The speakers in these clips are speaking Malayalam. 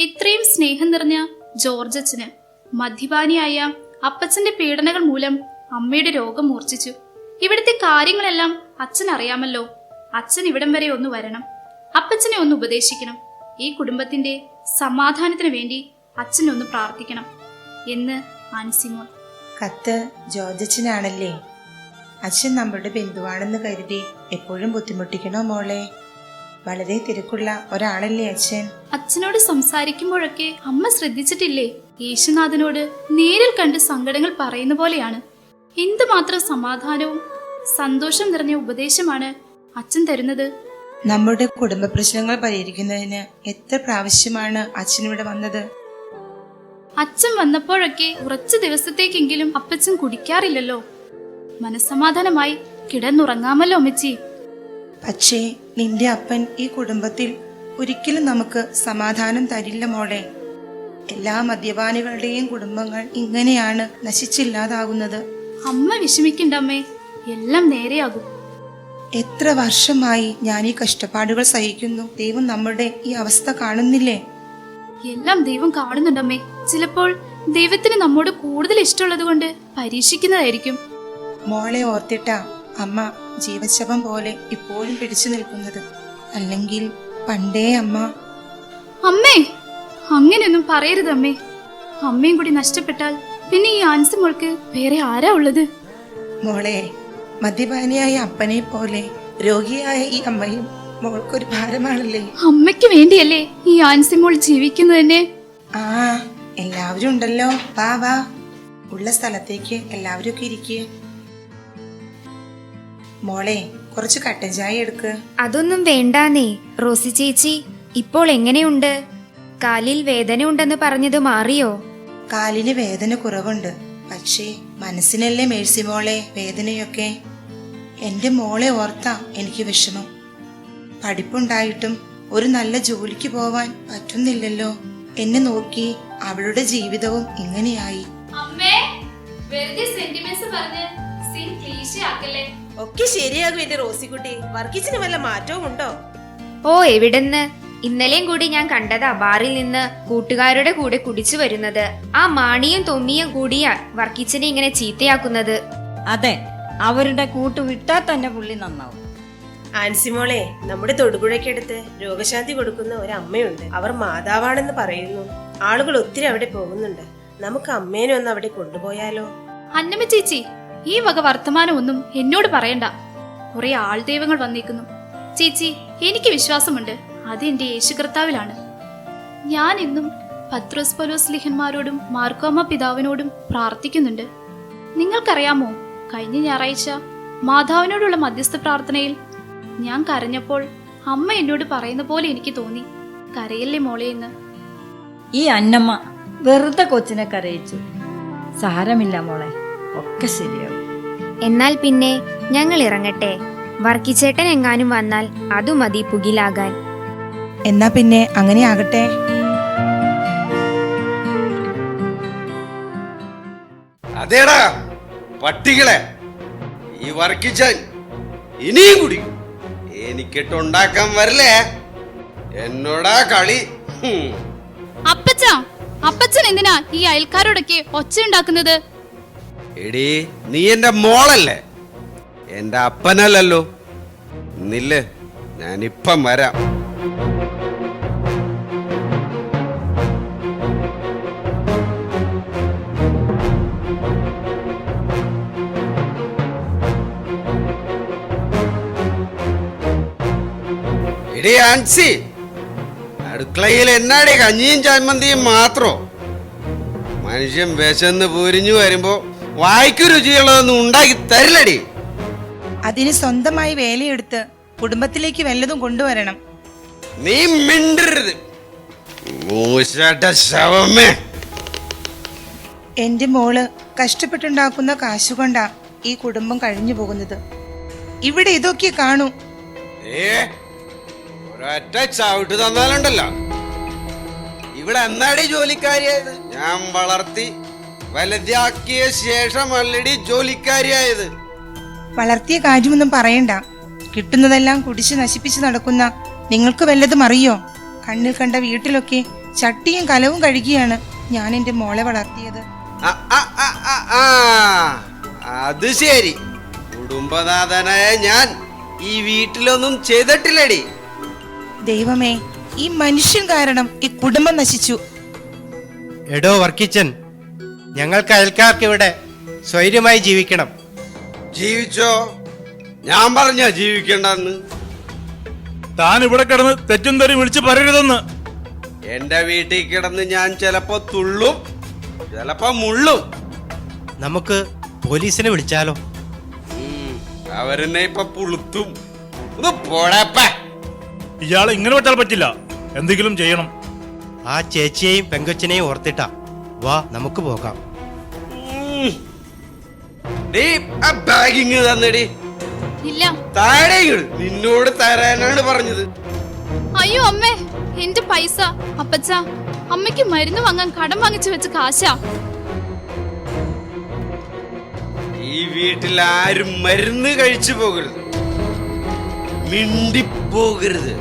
ഇത്രയും സ്നേഹം നിറഞ്ഞ ജോർജ് അച്ഛന് മദ്യപാനിയായ അപ്പച്ചന്റെ പീഡനകൾ മൂലം അമ്മയുടെ രോഗം മൂർച്ഛിച്ചു. ഇവിടുത്തെ കാര്യങ്ങളെല്ലാം അച്ഛൻ അറിയാമല്ലോ അച്ഛൻ ഇവിടം വരെ ഒന്ന് വരണം. അപ്പച്ചനെ ഒന്ന് ഉപദേശിക്കണം. ഈ കുടുംബത്തിന്റെ സമാധാനത്തിന് വേണ്ടി അച്ഛനൊന്ന് പ്രാർത്ഥിക്കണം. എന്ന് ആൻസിമോൾ കത്ത് ജോജച്ചനാണല്ലേ അച്ഛൻ നമ്മുടെ ബന്ധുവാണെന്ന് കരുതി എപ്പോഴും ബുദ്ധിമുട്ടിക്കണോ മോളെ? വളരെ തിരക്കുള്ള ഒരാളല്ലേ അച്ഛൻ? അച്ഛനോട് സംസാരിക്കുമ്പോഴൊക്കെ അമ്മ ശ്രദ്ധിച്ചിട്ടില്ലേ? യേശുനാഥനോട് നേരിൽ കണ്ട് സങ്കടങ്ങൾ പറയുന്ന പോലെയാണ്. എന്തുമാത്രം സമാധാനവും സന്തോഷം നിറഞ്ഞ ഉപദേശമാണ് അച്ഛൻ തരുന്നത്. നമ്മുടെ കുടുംബ പ്രശ്നങ്ങൾ പരിഹരിക്കുന്നതിന് എത്ര പ്രാവശ്യമാണ് അച്ഛൻ ഇവിടെ വന്നത്? അച്ഛൻ വന്നപ്പോഴൊക്കെ കുറച്ചു ദിവസത്തേക്കെങ്കിലും അപ്പച്ചൻ കുടിക്കാറില്ലല്ലോ. മനസ്സമാധാനമായി കിടന്നുറങ്ങാമല്ലോ അമ്മച്ചി. പക്ഷേ നിന്റെ അപ്പൻ ഈ കുടുംബത്തിൽ ഒരിക്കലും നമുക്ക് സമാധാനം തരില്ല മോളെ. എല്ലാ മദ്യപാനികളുടെയും കുടുംബങ്ങൾ ഇങ്ങനെയാണ് നശിച്ചില്ലാതാകുന്നത്. അമ്മ വിഷമിക്കണ്ടമ്മേ എല്ലാം നേരെയാകും. എത്ര വർഷമായി ഞാൻ ഈ കഷ്ടപ്പാടുകൾ സഹിക്കുന്നു. ദൈവം നമ്മുടെ ഈ അവസ്ഥ കാണുന്നില്ലേ? എല്ലാം ദൈവം കാണുന്നുണ്ടമ്മേ. ചിലപ്പോൾ ദൈവത്തിന് നമ്മോട് കൂടുതൽ ഇഷ്ടമുള്ളത് കൊണ്ട് പരീക്ഷിക്കുന്നതായിരിക്കും. മോളെ ഓർത്തിട്ടാ അമ്മ ജീവശവം പോലെ ഇപ്പോഴും പിടിച്ചു നിൽക്കുന്നത്. അല്ലെങ്കിൽ പണ്ടേ അമ്മ. അമ്മേ അങ്ങനെയൊന്നും പറയരുത് അമ്മേ. അമ്മയും കൂടി നഷ്ടപ്പെട്ടാൽ പിന്നെ ഈ ആൻസി മോൾക്ക് വേറെ ആരാ ഉള്ളത്? മോളെ മദ്യപാനിയായ അപ്പനെ പോലെ രോഗിയായ ഈ അമ്മയും മോൾക്കൊരു ഭാരമാണല്ലേ? അമ്മയ്ക്ക് വേണ്ടിയല്ലേ ഈ ആൻസി മോൾ ജീവിക്കുന്നതന്നെ? ആ എല്ലാവരും ഉണ്ടല്ലോ. വാ വാ. ഉള്ള സ്ഥലത്തേക്ക് എല്ലാവരും ഒക്കെ ഇരിക്കുക മോളെ കുറച്ച് കട്ടൻ ചായ എടുക്ക്. അതൊന്നും വേണ്ടാന്നേ റോസി ചേച്ചി ഇപ്പോൾ എങ്ങനെയുണ്ട്? കാലിൽ വേദന ഉണ്ടെന്ന് പറഞ്ഞത് മാറിയോ? കാലിന് വേദന കുറവുണ്ട്. പക്ഷേ മനസ്സിനല്ലേ മേഴ്സി മോളെ വേദനയൊക്കെ? എന്റെ മോളെ ഓർത്താ എനിക്ക് വിഷമം. പഠിപ്പുണ്ടായിട്ടും ഒരു നല്ല ജോലിക്ക് പോവാൻ പറ്റുന്നില്ലല്ലോ. എന്നെ നോക്കി അവളുടെ ജീവിതവും ഇങ്ങനെയായി. അമ്മേ വെറുതെ സെന്റിമെന്റ്സ് പറഞ്ഞ് സീൻ ക്ലീശ ആക്കല്ലേ ഒക്കെ ശരിയാകും എന്റെ റോസിക്കുട്ടി. വർക്കിച്ചിന് വല്ല മാറ്റവും ഉണ്ടോ? ഓ എവിടെന്ന്? ഇന്നലെയും കൂടി ഞാൻ കണ്ടതാ ബാറിൽ നിന്ന് കൂട്ടുകാരുടെ കൂടെ കുടിച്ചു വരുന്നത്. ആ മാണിയും തൊമ്മിയും കൂടിയാ വർക്കിച്ചനെ ഇങ്ങനെ ചീത്തയാക്കുന്നത്. അതെ അവരുടെ കൂട്ട് വിട്ടാൽ തന്നെ പുള്ളി നന്നാവും. ആൻസിമോളെ നമ്മുടെ തൊടുപുഴയ്ക്കടുത്ത് രോഗശാന്തി കൊടുക്കുന്ന ഒരു അമ്മയുണ്ട് അവർ മാതാവാണെന്ന് പറയുന്നു. ആളുകൾ ഒത്തിരി അവിടെ പോകുന്നുണ്ട്. നമുക്ക് അമ്മേനെ ഒന്ന് അവിടെ കൊണ്ടുപോയാലോ? അന്നമ്മ ചേച്ചി ഈ വക വർത്തമാനം ഒന്നും എന്നോട് പറയണ്ട. കുറെ ആൾദൈവങ്ങൾ വന്നേക്കുന്നു. ചേച്ചി എനിക്ക് വിശ്വാസമുണ്ട്. അത് എന്റെ യേശു കർത്താവിലാണ് ഞാൻ ഇന്നും പത്രോസ് പലോസ് ലിഹന്മാരോടും മാർക്കോമ പിതാവിനോടും പ്രാർത്ഥിക്കുന്നുണ്ട്. നിങ്ങൾക്കറിയാമോ കഴിഞ്ഞ ഞായറാഴ്ച മാതാവിനോടുള്ള മധ്യസ്ഥ പ്രാർത്ഥനയിൽ ഞാൻ കരഞ്ഞപ്പോൾ അമ്മ എന്നോട് പറയുന്ന പോലെ എനിക്ക് തോന്നി. കരയല്ലേ മോളെ എന്ന്. ഈ അന്നമ്മ വെറുതെ കൊച്ചിനെ കരയിച്ചു. സാരമില്ല മോളെ. ഒക്കെ ശരിയാവും. എന്നാൽ പിന്നെ ഞങ്ങൾ ഇറങ്ങട്ടെ. വർക്കിച്ചേട്ടൻ എങ്ങാനും വന്നാൽ അതു മതി പുകിലാകാൻ. എന്നാ പിന്നെ അങ്ങനെ ആകട്ടെ. അതേടാ പട്ടികളെ. ഈ വർക്കിച്ചാൻ ഇനിയും കുടി എനിക്കിട്ടുണ്ടാക്കാൻ വരില്ലേ? എന്നോടാ കളി. ഹും. അപ്പച്ച അപ്പച്ചൻ എന്തിനാ ഈ അയൽക്കാരോടൊക്കെ ഒച്ച ഉണ്ടാക്കുന്നത്? എടീ നീ എന്റെ മോളല്ലേ? എന്റെ അപ്പനല്ലല്ലോ. നില്ല് ഞാനിപ്പം വരാം. എടി ആൻസി അടുക്കളയിൽ എന്നാടി കഞ്ഞിയും ചമ്മന്തിയും മാത്രോ? മനുഷ്യൻ വിശന്ന് പൂരിഞ്ഞു വരുമ്പോ വായിക്കു രുചിയുള്ളതൊന്നും ഉണ്ടാക്കി തരില്ലടി. അതിന് സ്വന്തമായി വേലയെടുത്ത് കുടുംബത്തിലേക്ക് വല്ലതും കൊണ്ടുവരണം. നീ മിണ്ടരുത്. മൂശട്ട ശവമേ. എന്റെ മോൾ കഷ്ടപ്പെട്ടുണ്ടാക്കുന്ന കാശുകൊണ്ടാ ഈ കുടുംബം കഴിഞ്ഞു പോകുന്നത്. ഇവിടെ ഇതൊക്കെ കാണൂ. ഏ? ഒരൊറ്റ ചവിട്ട് തന്നാലുണ്ടല്ലോ. ഇവിടെ എന്നാടി ജോലിക്കാരിയായത്? ഞാൻ വളർത്തി വലുതാക്കിയ ശേഷം ഓൾറെഡി ജോലിക്കാരിയായത്. വളർത്തിയ കാര്യമൊന്നും പറയണ്ട. കിട്ടുന്നതെല്ലാം കുടിച്ച് നശിപ്പിച്ച് നടക്കുന്ന നിങ്ങൾക്ക് വല്ലതും അറിയോ? കണ്ണിൽ കണ്ട വീട്ടിലൊക്കെ ചട്ടിയും കലവും കഴുകിയാണ് ഞാൻ എന്റെ മോളെ വളർത്തിയത്. ആ, ആ, ആ, ആ, ആ. അത് ശരി. കുടുംബനാഥനായ ഞാൻ ഈ വീട്ടിലൊന്നും ചെയ്തിട്ടില്ലടി. ദൈവമേ ഈ മനുഷ്യൻ കാരണം ഈ കുടുംബം നശിച്ചു. എടോ വർക്കിച്ചൻ ഞങ്ങൾക്ക് അയൽക്കാർക്ക് ഇവിടെ സ്വൈര്യമായി ജീവിക്കണം. ജീവിച്ചോ? ഞാൻ പറഞ്ഞ ജീവിക്കണ്ടെന്ന്. താൻ ഇവിടെ കിടന്ന് തെറ്റും തെറി വിളിച്ച് പറയരുതെന്ന്. എന്റെ വീട്ടിൽ കിടന്ന് ഞാൻ ചിലപ്പോ തുള്ളും ചിലപ്പോ മുള്ളും. നമുക്ക് പോലീസിനെ വിളിച്ചാലോ? ഉം, അവരെന്നെ ഇപ്പൊ പുളുത്തും. ഒന്ന് പോടപ്പ ഇയാളെ ഇങ്ങനെ വിട്ടാൽ പറ്റില്ല. എന്തെങ്കിലും ചെയ്യണം. ആ ചേച്ചിയെയും പെങ്കൊച്ചിനെയും ഓർത്തിട്ടാ. വാ നമുക്ക് പോകാം. ബാഗിങ് തന്നെടി. ഇല്ല. താഴെ. നിന്നോട് തരാനാണ് പറഞ്ഞത്. അയ്യോ അമ്മേ എന്റെ പൈസ. അപ്പച്ച അമ്മയ്ക്ക് മരുന്ന് വാങ്ങാൻ കടം വാങ്ങിച്ചു വെച്ച കാശാ. ഈ വീട്ടിൽ ആരും മരുന്ന് കഴിച്ചു പോകരുത്. മിണ്ടിപ്പോകരുത്.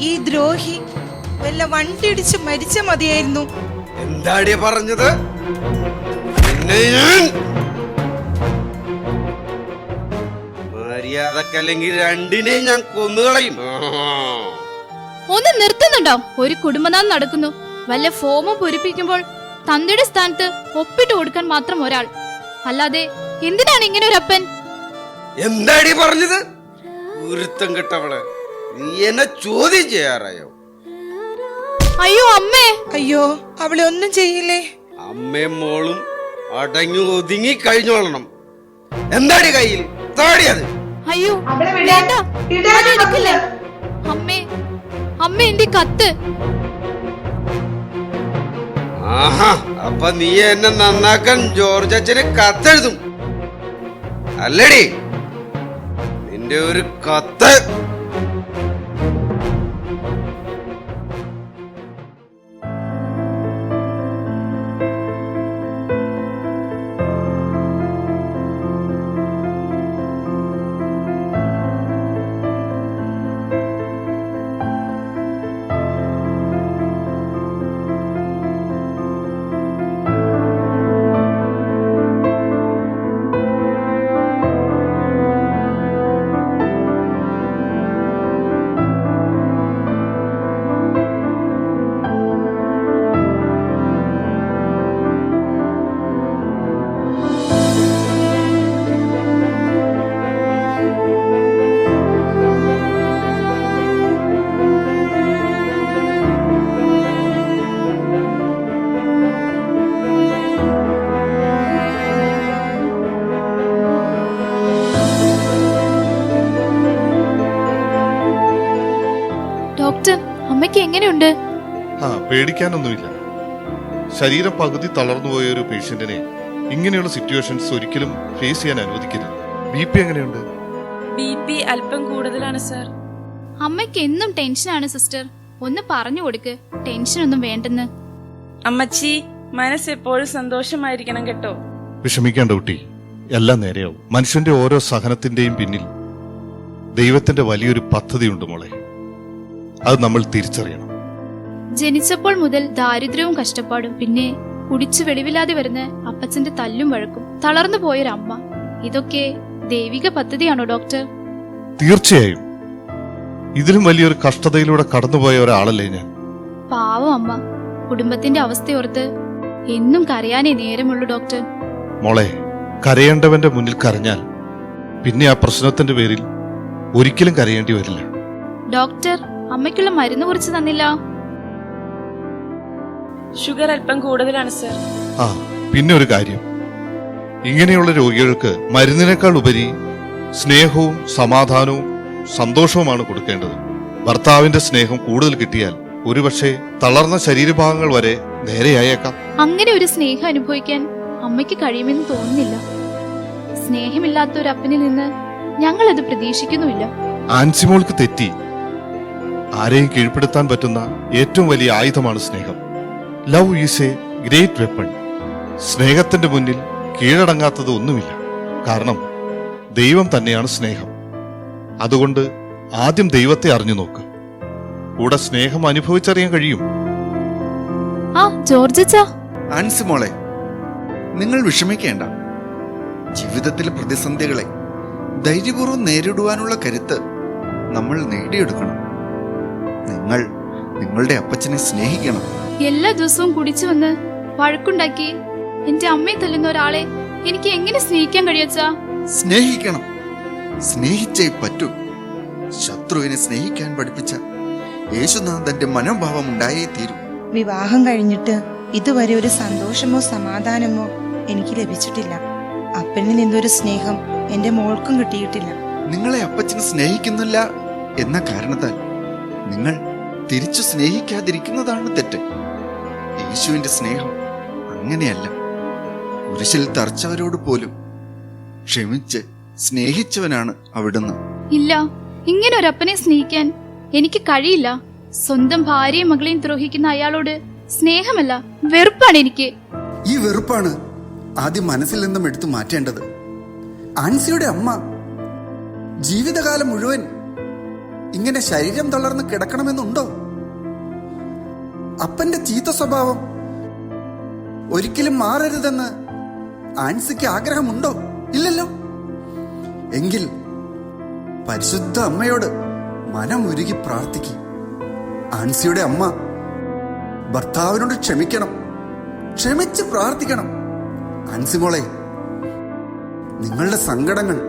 ഈ ദ്രോഹി വല്ല വണ്ടി ഇടിച്ച് മരിച്ച മതിയായിരുന്നു. എന്താടിയ പറഞ്ഞത്? മര്യാദക്കല്ലെങ്കിൽ രണ്ടിനെയും ഞാൻ കൊന്നുകളയും. ഒന്ന് നിർത്തുന്നുണ്ടോ? ഒരു കുടുംബനാഥം നടക്കുന്നു. വല്ല ഫോമും പൂരിപ്പിക്കുമ്പോൾ തന്തയുടെ സ്ഥാനത്ത് ഒപ്പിട്ട് കൊടുക്കാൻ മാത്രം ഒരാൾ. അല്ലാതെ എന്തിനാണ് ഇങ്ങനെ ഒരു അപ്പൻ? എന്താടി പറഞ്ഞത്? ഗുരുത്തം കെട്ടവൾ നീ എന്നെ ചോദ്യം ചെയ്യാറായോ? അയ്യോ അമ്മേ. അയ്യോ അവളെ ഒന്നും ചെയ്യില്ലേ? അമ്മയും മോളും അടങ്ങി ഒതുങ്ങി കഴിഞ്ഞോളണം. എന്താടി കയ്യിൽ? താടിയത് അയ്യോ വേണ്ട. അത് എടുക്കില്ല. അമ്മേ അമ്മ എന്റെ കത്ത്. ആഹാ അപ്പൊ നീ എന്നെ നന്നാക്കാൻ ജോർജ് അച്ഛന് കത്തെഴുതും. അല്ലടി നിന്റെ ഒരു കത്ത്. എങ്ങനെയുണ്ട്? ആ പേടിക്കാനൊന്നുമില്ല. ശരീരം പകുതി തളർന്നുപോയ ഒരു പേഷ്യന്റിനെ ഇങ്ങനെയുള്ള സിറ്റുവേഷൻസ് ഒരിക്കലും ഫേസ് ചെയ്യാൻ അനുവദിക്കരുത്. ബി പി എങ്ങനെയുണ്ട്? ബി പി അല്പം കൂടുതലാണ് സർ അമ്മയ്ക്ക് എന്നും ടെൻഷനാണ് സിസ്റ്റർ ഒന്ന് പറഞ്ഞു കൊടുക്ക്. ടെൻഷൻ ഒന്നും വേണ്ടെന്ന്. അമ്മച്ചി മനസ്സ് എപ്പോഴും സന്തോഷമായിരിക്കണം കേട്ടോ. വിഷമിക്കേണ്ട കുട്ടി. എല്ലാം നേരെയാവും. മനുഷ്യന്റെ ഓരോ സഹനത്തിന്റെയും പിന്നിൽ ദൈവത്തിന്റെ വലിയൊരു പദ്ധതിയുണ്ട് മോളെ. അത് നമ്മൾ തിരിച്ചറിയണം. ജനിച്ചപ്പോൾ മുതൽ ദാരിദ്ര്യവും കഷ്ടപ്പാടും പിന്നെ കുടിച്ചു വെളിവില്ലാതെ വരുന്ന അപ്പച്ചന്റെ തല്ലും വഴക്കും തളർന്നു പോയൊരമ്മ. ഇതൊക്കെ ദൈവിക പദ്ധതിയാണോ ഡോക്ടർ? തീർച്ചയായും. ഇതിലും വലിയൊരു കഷ്ടതയിലൂടെ കടന്നുപോയ ഒരാളല്ലേ ഞാൻ. പാവം അമ്മ. കുടുംബത്തിന്റെ അവസ്ഥയോർത്ത് എന്നും കരയാനേ നേരമുള്ളൂ ഡോക്ടർ. മോളെ കരയേണ്ടവന്റെ മുന്നിൽ കരഞ്ഞാൽ പിന്നെ ആ പ്രശ്നത്തിന്റെ പേരിൽ ഒരിക്കലും കരയേണ്ടി വരില്ല. ഡോക്ടർ അമ്മയ്ക്കുള്ള മരുന്ന് കുറിച്ച് തന്നില്ല. ഷുഗർ അല്പം കൂടുതലാണ് സർ ആ പിന്നെ ഒരു കാര്യം. ഇങ്ങനെയുള്ള രോഗികൾക്ക് മരുന്നിനേക്കാൾ ഉപരി സ്നേഹവും സമാധാനവും സന്തോഷവുമാണ് കൊടുക്കേണ്ടത്. ഭർത്താവിന്റെ സ്നേഹം കൂടുതൽ കിട്ടിയാൽ ഒരുപക്ഷെ തളർന്ന ശരീരഭാഗങ്ങൾ വരെ നേരെയായേക്കാം. അങ്ങനെ ഒരു സ്നേഹം അനുഭവിക്കാൻ അമ്മയ്ക്ക് കഴിയുമെന്ന് തോന്നുന്നില്ല. സ്നേഹമില്ലാത്ത ഒരു അപ്പനിൽ നിന്ന് ഞങ്ങൾ അത് പ്രതീക്ഷിക്കുന്നുമില്ല. ആൻസിമോൾക്ക് തെറ്റി ആരെയും കീഴ്പ്പെടുത്താൻ പറ്റുന്ന ഏറ്റവും വലിയ ആയുധമാണ് സ്നേഹം. Love is a great weapon സ്നേഹത്തിന്റെ മുന്നിൽ കീഴടങ്ങാത്തത് ഒന്നുമില്ല. കാരണം ദൈവം തന്നെയാണ് സ്നേഹം. അതുകൊണ്ട് ആദ്യം ദൈവത്തെ അറിഞ്ഞു നോക്ക്. കൂടെ സ്നേഹം അനുഭവിച്ചറിയാൻ കഴിയും. ആ ജോർജ് ആൻസി മോളെ നിങ്ങൾ വിഷമിക്കേണ്ട. ജീവിതത്തിലെ പ്രതിസന്ധികളെ ധൈര്യപൂർവം നേരിടുവാനുള്ള കരുത്ത് നമ്മൾ നേടിയെടുക്കണം. നിങ്ങൾ നിങ്ങളുടെ അപ്പച്ചനെ സ്നേഹിക്കണം. എല്ലാ ദിവസവും കുടിച്ചു വന്ന് വഴക്കുണ്ടാക്കി എന്റെ അമ്മയെ തല്ലുന്ന ഒരാളെ എനിക്ക് എങ്ങനെ സ്നേഹിക്കാൻ കഴിയച്ചാ സ്നേഹിക്കണം. സ്നേഹിച്ചേ പറ്റൂ. ശത്രുവിനെ സ്നേഹിക്കാൻ പഠിപ്പിച്ച യേശുനാഥന്റെ മനോഭാവം ഉണ്ടായേ തീരൂ. വിവാഹം കഴിഞ്ഞിട്ട് ഇതുവരെ ഒരു സന്തോഷമോ സമാധാനമോ എനിക്ക് ലഭിച്ചിട്ടില്ല. അപ്പനിൽ നിന്നൊരു സ്നേഹം എന്റെ മോൾക്കും കിട്ടിയിട്ടില്ല. നിങ്ങളെ അപ്പച്ചൻ സ്നേഹിക്കുന്നില്ല എന്ന കാരണത്താൽ നിങ്ങൾ തിരിച്ചു സ്നേഹിക്കാതിരിക്കുന്നതാണ് തെറ്റ്. യേശുവിന്റെ സ്നേഹം അങ്ങനെയല്ല. കുരിശിൽ തറച്ചവരോട് പോലും ക്ഷമിച്ച് സ്നേഹിച്ചവനാണ് അവിടുന്ന്. ഇല്ല ഇങ്ങനെ ഒരപ്പനെ സ്നേഹിക്കാൻ എനിക്ക് കഴിയില്ല. സ്വന്തം ഭാര്യയും മകളെയും ദ്രോഹിക്കുന്ന അയാളോട് സ്നേഹമല്ല വെറുപ്പാണ് എനിക്ക്. ഈ വെറുപ്പാണ് ആദ്യം മനസ്സിൽ നിന്നും എടുത്തു മാറ്റേണ്ടത്. ആൻസിയുടെ അമ്മ ജീവിതകാലം മുഴുവൻ ഇങ്ങനെ ശരീരം തളർന്ന് കിടക്കണമെന്നുണ്ടോ? അപ്പന്റെ ചീത്ത സ്വഭാവം ഒരിക്കലും മാറരുതെന്ന് ആൻസിക്ക് ആഗ്രഹമുണ്ടോ? ഇല്ലല്ലോ. എങ്കിൽ പരിശുദ്ധ അമ്മയോട് മനമുരുകി പ്രാർത്ഥിക്കും. ആൻസിയുടെ അമ്മ ഭർത്താവിനോട് ക്ഷമിക്കണം. ക്ഷമിച്ച് പ്രാർത്ഥിക്കണം. ആൻസിമോളെ നിങ്ങളുടെ സങ്കടങ്ങൾ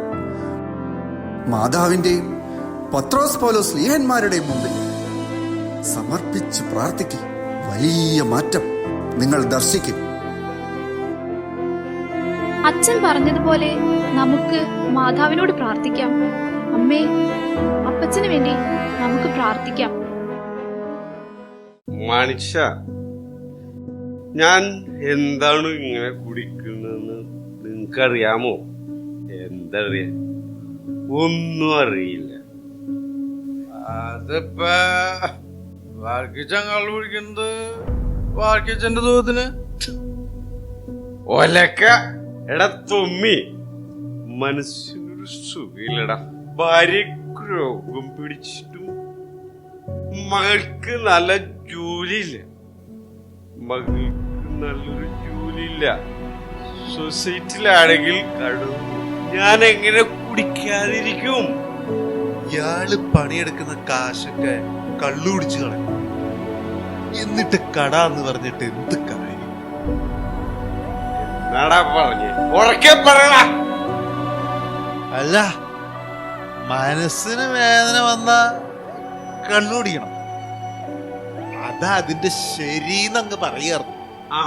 മാതാവിന്റെയും പത്രോസ് പോലോ ലീഹന്മാരുടെ മുമ്പിൽ സമർപ്പിച്ച് പ്രാർത്ഥിക്കും. വലിയ മാറ്റം നിങ്ങൾ ദർശിക്കും. അച്ഛൻ പറഞ്ഞതുപോലെ നമുക്ക് മാതാവിനോട് പ്രാർത്ഥിക്കാം. അമ്മേ അപ്പച്ചന് വേണ്ടി നമുക്ക് പ്രാർത്ഥിക്കാം. മനുഷ്യ ഞാൻ എന്താണ് ഇങ്ങനെ കുടിക്കുന്നതെന്ന് നിങ്ങൾക്കറിയാമോ? എന്തറിയാ ഒന്നും അറിയില്ല. അതിപ്പോ വാർക്കിച്ചൻ രോഗം പിടിച്ചിട്ടും മകൾക്ക് നല്ല ജോലിയില്ല. മകൾക്ക് നല്ലൊരു ജോലിയില്ല. സൊസൈറ്റിയിലാണെങ്കിൽ കടു ഞാൻ എങ്ങനെ കുടിക്കാതിരിക്കും? ഇയാൾ പണിയെടുക്കുന്ന കാശൊക്കെ കള്ളു കുടിച്ചു കളയും. എന്നിട്ട് കട എന്ന് പറഞ്ഞിട്ട് എന്ത് കാര്യം? അല്ല മനസ്സിന് വേദന വന്ന കള്ളുപിടിക്കണം അതാ അതിന്റെ ശരീന്നങ്ങ് പറയാറ് ആ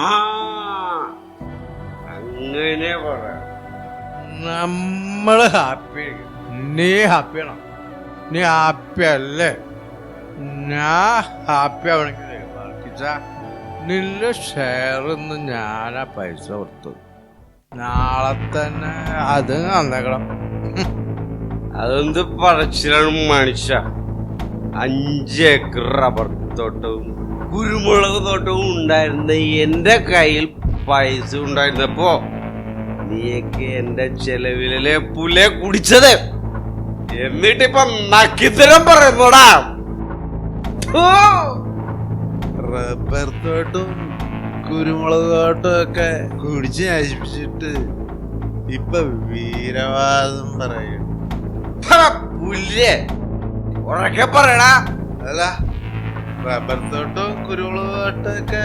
അങ്ങനെ പറ. നമ്മൾ ഹാപ്പി നീ ഹാപ്പിയാണോ നീ ഹാപ്പി അല്ലേ ഞാൻ ഹാപ്പി ആവണമെങ്കിൽ നിന്റെ ഷെയർ നിന്ന് ഞാനാ പൈസ കൊടുത്തത്. നാളെ തന്നെ അത് നന്നേക്കണം അതെന്ത് പറച്ചിലാണ് മനുഷ്യ? അഞ്ച് ഏക്കർ റബ്ബർ തോട്ടവും കുരുമുളക് തോട്ടവും ഉണ്ടായിരുന്ന എന്റെ കയ്യിൽ പൈസ ഉണ്ടായിരുന്നപ്പോ നീയൊക്കെ എന്റെ ചെലവിലെ പുലെ കുടിച്ചത്. എന്നിട്ടിപ്പൊ നക്കിത്തരം പറയുന്നോടാ. റബ്ബർ തോട്ടും കുരുമുളക് തോട്ടും ഒക്കെ കുടിച്ച് നശിപ്പിച്ചിട്ട് ഇപ്പൊ വീരവാദം പറയും. പുല്ലേ. ഉറക്കെ പറയടാ. അല്ല റബ്ബർ തോട്ടവും കുരുമുളക് തോട്ടും ഒക്കെ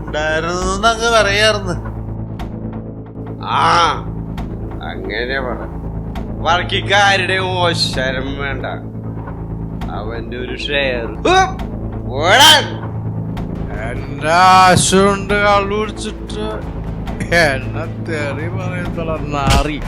ഉണ്ടായിരുന്നു എന്നങ്ങ് പറയാറുന്ന് ആ അങ്ങനെ പറ. വർക്കിക്കാരുടെ ഓശരം വേണ്ട. അവന്റെ ഒരു ഷെയർ എന്നെ തെറി പറയത്തുള്ള നാറി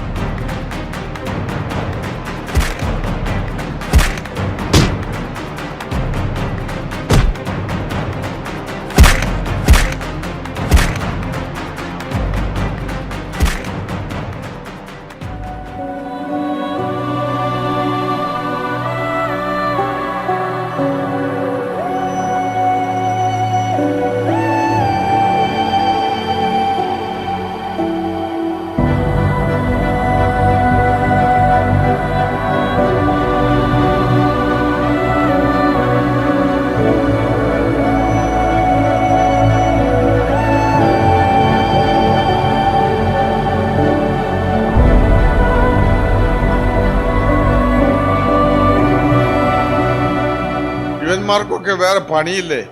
വേറെ പണിയില്ലേ?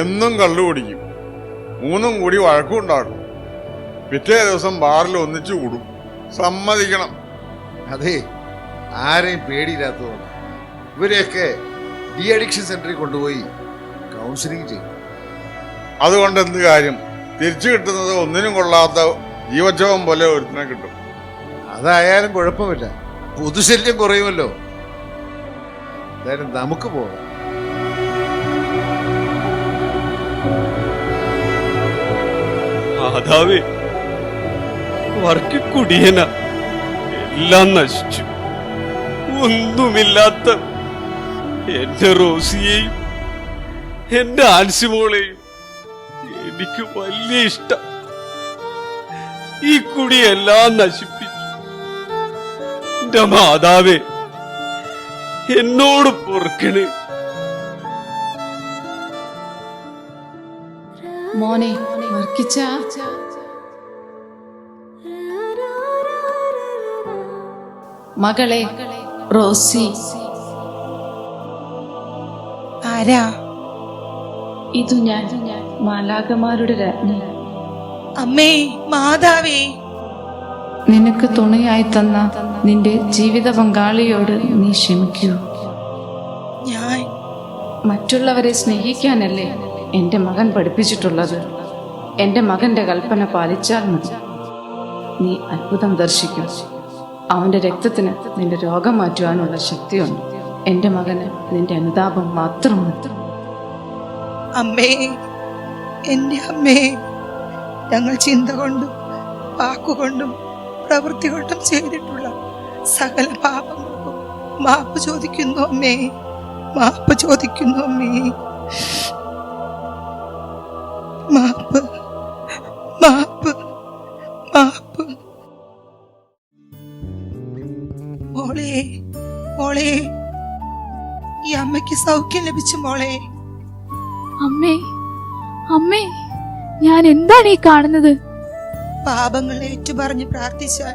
എന്നും കള്ളു കുടിക്കും. മൂന്നും കൂടി വഴക്കുണ്ടാക്കും പിറ്റേ ദിവസം ബാറിൽ ഒന്നിച്ചു കൂടും. സമ്മതിക്കണം. അതെ ആരെയും പേടിയില്ലാത്തതുകൊണ്ട്. ഇവരെയൊക്കെ ഡി അഡിക്ഷൻ സെന്ററിൽ കൊണ്ടുപോയി കൗൺസിലിംഗ് ചെയ്യും. അതുകൊണ്ട് എന്ത് കാര്യം? തിരിച്ചു കിട്ടുന്നത് ഒന്നിനും കൊള്ളാത്ത ജീവജവം പോലെ ഒരുത്തിനെ കിട്ടും. അതായാലും കുഴപ്പമില്ല. പൊതുശല്യം കുറയുമല്ലോ. എന്തായാലും നമുക്ക് പോകാം. മാതാവേ വർക്കിക്കുടിയന എല്ലാം നശിച്ചു. ഒന്നുമില്ലാത്ത എന്റെ റോസിയെയും എന്റെ ആൻസിമോളെയും എനിക്ക് വലിയ ഇഷ്ടം. ഈ കുടിയെല്ലാം നശിപ്പിച്ചു എന്റെ മാതാവേ എന്നോട് പൊറുക്കണേ. മോനെ വർക്കിച്ച മകളെ റോസി. ആരാ? ഇതു ഞാൻ മാലാകമാരുടെ രാജ്ഞി. അമ്മേ മാതാവേ. നിനക്ക് തുണയായി തന്ന നിന്റെ ജീവിത പങ്കാളിയോട് നീ ക്ഷമിക്കൂ. ഞാൻ മറ്റുള്ളവരെ സ്നേഹിക്കാനല്ലേ എന്റെ മകൻ പഠിപ്പിച്ചിട്ടുള്ളത്? എന്റെ മകന്റെ കൽപ്പന പാലിച്ചാൽ മതി. നീ അത്ഭുതം ദർശിക്കും. അവന്റെ രക്തത്തിന് നിന്റെ രോഗം മാറ്റുവാനുള്ള ശക്തിയുണ്ട്. എന്റെ മകന് നിന്റെ അനുതാപം മാത്രം മതി അമ്മേ എന്റെ അമ്മേ ഞങ്ങൾ ചിന്ത കൊണ്ടും വാക്കുകൊണ്ടും പ്രവൃത്തി കൊണ്ടും ചെയ്തിട്ടുള്ള സകല പാപങ്ങൾക്കും മാപ്പ് ചോദിക്കുന്നു അമ്മേ മാപ്പ് ചോദിക്കുന്നു അമ്മേ. മാപ്പ് സൗഖ്യം ലഭിച്ചു മോളെ. അമ്മേ അമ്മേ ഞാൻ എന്താണ് ഈ കാണുന്നത്? പാപങ്ങൾ ഏറ്റുപറഞ്ഞ് പ്രാർത്ഥിച്ചാൽ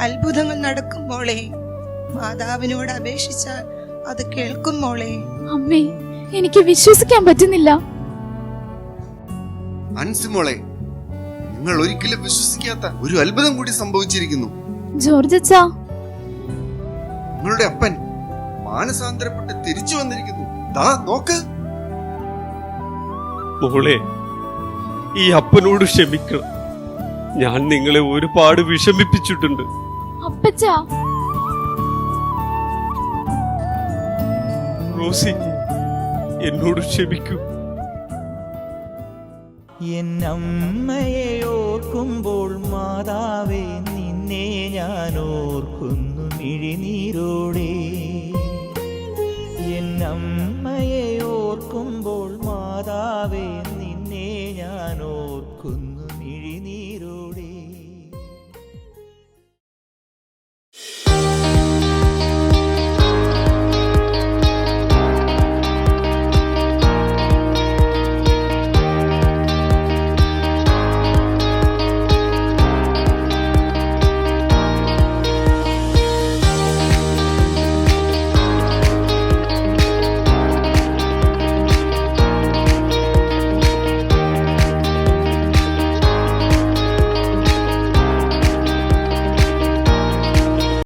അത്ഭുതങ്ങൾ നടക്കും മോളെ. മാതാവിനോട് അപേക്ഷിച്ചാൽ അത് കേൾക്കും മോളെ. അമ്മേ എനിക്ക് വിശ്വസിക്കാൻ പറ്റുന്നില്ല. അൻസിമോളെ നിങ്ങൾ ഒരിക്കലും വിശ്വസിക്കാത്ത ഒരു അത്ഭുതം കൂടി സംഭവിച്ചിരിക്കുന്നു. ജോർജ് അച്ഛാ. നിങ്ങളുടെ അപ്പൻ മാനസാന്തരപ്പെട്ട് തിരിച്ചു വന്നിരിക്കുന്നു. ദാ നോക്ക്. മോളെ ഈ അപ്പനോട് ക്ഷമിക്കണം. ഞാൻ നിങ്ങളെ ഒരുപാട് വിഷമിപ്പിച്ചിട്ടുണ്ട്. അപ്പച്ചാ. റോസി എന്നോട് ക്ഷമിക്കൂ. എന്നമ്മയെ ഓർക്കുമ്പോൾ മാതാവേ നിന്നെ ഞാൻ ഓർക്കുന്നു. മിഴിനീരോടെ കർത്താവേ നിന്നെ ഞാൻ ഓർക്കുന്നു.